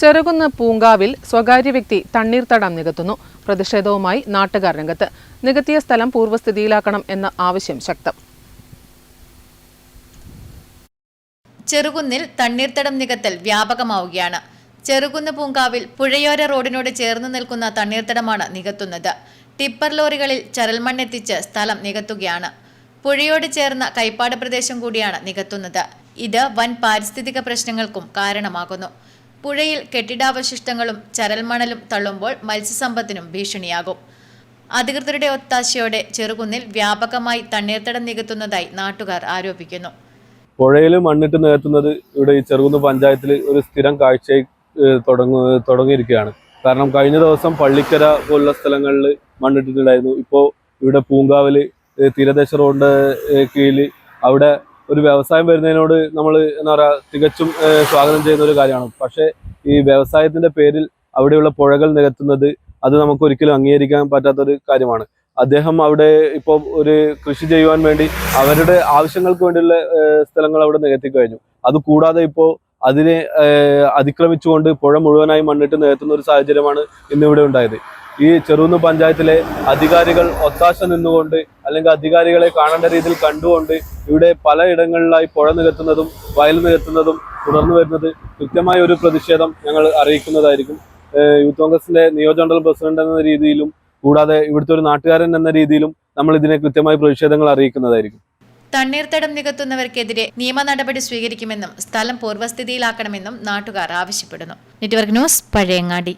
ചെറുകുന്ന് പൂങ്കാവിൽ സ്വകാര്യ വ്യക്തി തണ്ണീർത്തടം നികത്തുന്നു. പ്രതിഷേധവുമായി നാട്ടുകാർ രംഗത്ത്. നികത്തിയ സ്ഥലം പൂർവസ്ഥിതിയിലാക്കണം എന്ന ആവശ്യം ശക്തം. ചെറുകുന്നിൽ തണ്ണീർത്തടം നികത്തൽ വ്യാപകമാവുകയാണ്. ചെറുകുന്ന് പൂങ്കാവിൽ പുഴയോര റോഡിനോട് ചേർന്ന് നിൽക്കുന്ന തണ്ണീർത്തടമാണ് നികത്തുന്നത്. ടിപ്പർ ലോറികളിൽ ചരൽമണ്ണെത്തിച്ച് സ്ഥലം നികത്തുകയാണ്. പുഴയോട് ചേർന്ന കൈപ്പാട് പ്രദേശം കൂടിയാണ് നികത്തുന്നത്. ഇത് വൻ പാരിസ്ഥിതിക പ്രശ്നങ്ങൾക്കും കാരണമാകുന്നു. പുഴയിൽ കെട്ടിടാവശിഷ്ടങ്ങളും ചരൽമണലും തള്ളുമ്പോൾ മത്സ്യസമ്പത്തിനും ഭീഷണിയാകും. അധികൃതരുടെ ഒത്താശയോടെ ചെറുകുന്നിൽ വ്യാപകമായി തണ്ണീർത്തടം നികത്തുന്നതായി നാട്ടുകാർ ആരോപിക്കുന്നു. പുഴയിൽ മണ്ണിട്ട് നികത്തുന്നത് ഇവിടെ ഈ ചെറുകുന്ന് പഞ്ചായത്തിൽ ഒരു സ്ഥിരം കാഴ്ചയായി തുടങ്ങു തുടങ്ങിയിരിക്കുകയാണ്. കാരണം കഴിഞ്ഞ ദിവസം പള്ളിക്കര പോലുള്ള സ്ഥലങ്ങളിൽ മണ്ണിട്ടിട്ടുണ്ടായിരുന്നു. ഇപ്പോൾ ഇവിടെ പൂങ്കാവിൽ തീരദേശ റോഡിന്റെ കീഴിൽ അവിടെ ഒരു വ്യവസായം വരുന്നതിനോട് നമ്മൾ എന്താ പറയുക തികച്ചും സ്വാഗതം ചെയ്യുന്ന ഒരു കാര്യമാണ്. പക്ഷേ ഈ വ്യവസായത്തിന്റെ പേരിൽ അവിടെയുള്ള പുഴകൾ നികത്തുന്നത് അത് നമുക്ക് ഒരിക്കലും അംഗീകരിക്കാൻ പറ്റാത്തൊരു കാര്യമാണ്. അദ്ദേഹം അവിടെ ഇപ്പോൾ ഒരു കൃഷി ചെയ്യുവാൻ വേണ്ടി അവരുടെ ആവശ്യങ്ങൾക്ക് വേണ്ടിയുള്ള സ്ഥലങ്ങൾ അവിടെ നികത്തി കഴിഞ്ഞു അത് കൂടാതെ ഇപ്പോൾ അതിനെ അതിക്രമിച്ചുകൊണ്ട് പുഴ മുഴുവനായി മണ്ണിട്ട് നികത്തുന്ന ഒരു സാഹചര്യമാണ് ഇന്നിവിടെ ഉണ്ടായത്. ഈ ചെറുന്ന് പഞ്ചായത്തിലെ അധികാരികൾ ഒത്താശ നിന്നുകൊണ്ട് അല്ലെങ്കിൽ അധികാരികളെ കാണേണ്ട രീതിയിൽ കണ്ടുകൊണ്ട് ഇവിടെ പലയിടങ്ങളിലായി പുഴ നികത്തുന്നതും വയൽ നികത്തുന്നതും തുടർന്നു വരുന്നത് കൃത്യമായ ഒരു പ്രതിഷേധം ഞങ്ങൾ അറിയിക്കുന്നതായിരിക്കും. യൂത്ത് കോൺഗ്രസിന്റെ നിയോജകമണ്ഡലം പ്രസിഡന്റ് എന്ന രീതിയിലും കൂടാതെ ഇവിടുത്തെ ഒരു നാട്ടുകാരൻ എന്ന രീതിയിലും നമ്മൾ ഇതിനെ കൃത്യമായ പ്രതിഷേധങ്ങൾ അറിയിക്കുന്നതായിരിക്കും. തണ്ണീർത്തടം നികത്തുന്നവർക്കെതിരെ നിയമ നടപടി സ്വീകരിക്കുമെന്നും സ്ഥലം പൂർവസ്ഥിതിയിലാക്കണമെന്നും നാട്ടുകാർ ആവശ്യപ്പെടുന്നു. Network news Pazhayangadi.